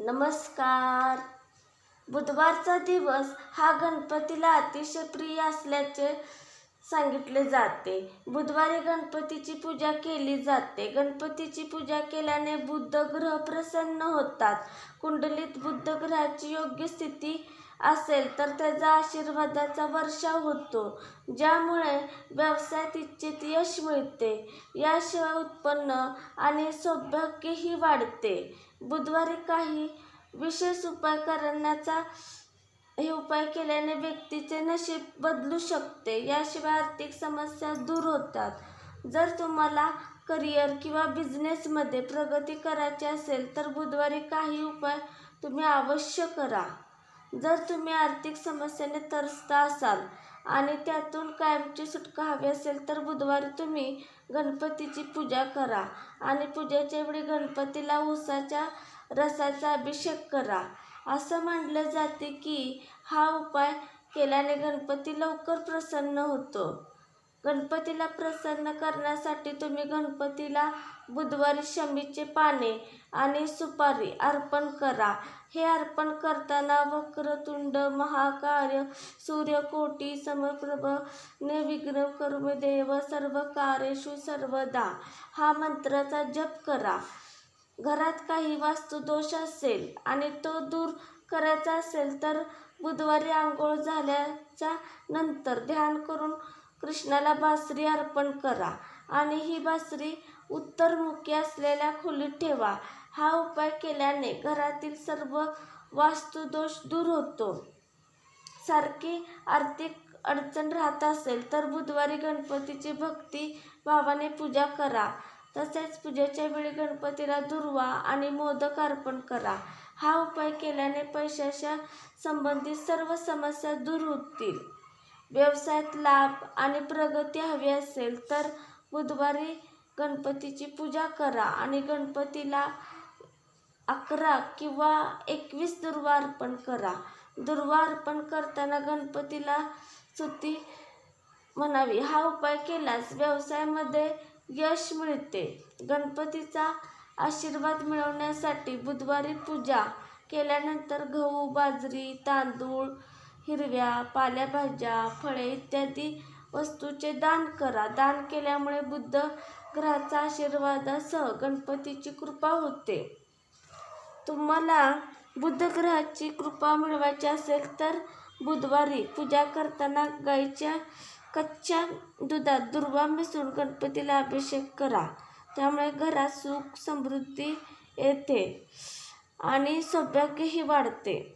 नमस्कार. बुधवारचा दिवस हा गणपतीला अतिशय प्रिय असल्याचे सांगितले जाते. बुधवारी गणपतीची पूजा केली जाते. गणपतीची पूजा केल्याने बुद्ध ग्रह प्रसन्न होतात. कुंडलीत बुद्ध ग्रहाची योग्य स्थिती असेल तर त्याचा आशीर्वादाचा वर्षाव होतो ज्यामुळे व्यवसायात इच्छित यश मिळते. याशिवाय उत्पन्न आणि सौभाग्यही वाढते. बुधवारी काही विशेष उपाय करण्याचा हे उपाय केल्याने व्यक्तीचे नशीब बदलू शकते. याशिवाय आर्थिक समस्या दूर होतात. जर तुम्हाला करिअर किंवा बिझनेसमध्ये प्रगती करायची असेल तर बुधवारी काही उपाय तुम्ही अवश्य करा. जर तुम्ही आर्थिक समस्येने त्रस्त असाल आणि त्यातून कायमची सुटका हवी असेल तर बुधवारी तुम्ही गणपतीची पूजा करा आणि पूजेच्या वेळी गणपतीला उसाच्या रसाचा अभिषेक करा. असं मानलं जाते की हा उपाय केल्याने गणपती लवकर प्रसन्न होतो. गणपतीला प्रसन्न करण्यासाठी तुम्ही गणपतीला बुधवारी शमीचे पाने आणि सुपारी अर्पण करा. हे अर्पण करताना वक्रतुंड महाकार्य सूर्यकोटी समप्रभ विग्रह करुमे देव सर्व कार्येषु सर्वदा. हा मंत्राचा जप करा. घरात काही वास्तुदोष असेल आणि तो दूर करायचा असेल तर बुधवारी आंघोळ झाल्याच्यानंतर ध्यान करून कृष्णाला बासरी अर्पण करा आणि ही बासरी उत्तरमुखी असलेल्या खोलीत ठेवा. हा उपाय केल्याने घरातील सर्व वास्तुदोष दूर होतो. सारखी आर्थिक अडचण राहत असेल तर बुधवारी गणपतीची भक्ती भावाने पूजा करा. तसेच पूजेच्या वेळी गणपतीला दुर्वा आणि मोदक अर्पण करा. हा उपाय केल्याने पैशाच्या संबंधित सर्व समस्या दूर होतील. व्यवसायात लाभ आणि प्रगती हवी असेल तर बुधवारी गणपतीची पूजा करा आणि गणपतीला अकरा किंवा एकवीस दुर्वा अर्पण करा. दुर्वा अर्पण करताना गणपतीला स्तुती म्हणावी. हा उपाय केल्यास व्यवसायामध्ये यश मिळते. गणपतीचा आशीर्वाद मिळवण्यासाठी बुधवारी पूजा केल्यानंतर गहू बाजरी तांदूळ हिरव्या पालेभाज्या फळे इत्यादी वस्तूचे दान करा. दान केल्यामुळे बुद्ध ग्रहाचा आशीर्वादासह गणपतीची कृपा होते. तुम्हाला बुद्ध ग्रहाची कृपा मिळवायची असेल तर बुधवारी पूजा करताना गाईच्या कच्च्या दुधात दुर्वा मिसळून गणपतीला अभिषेक करा. त्यामुळे घरात सुख समृद्धी येते आणि सौभाग्यही वाढते.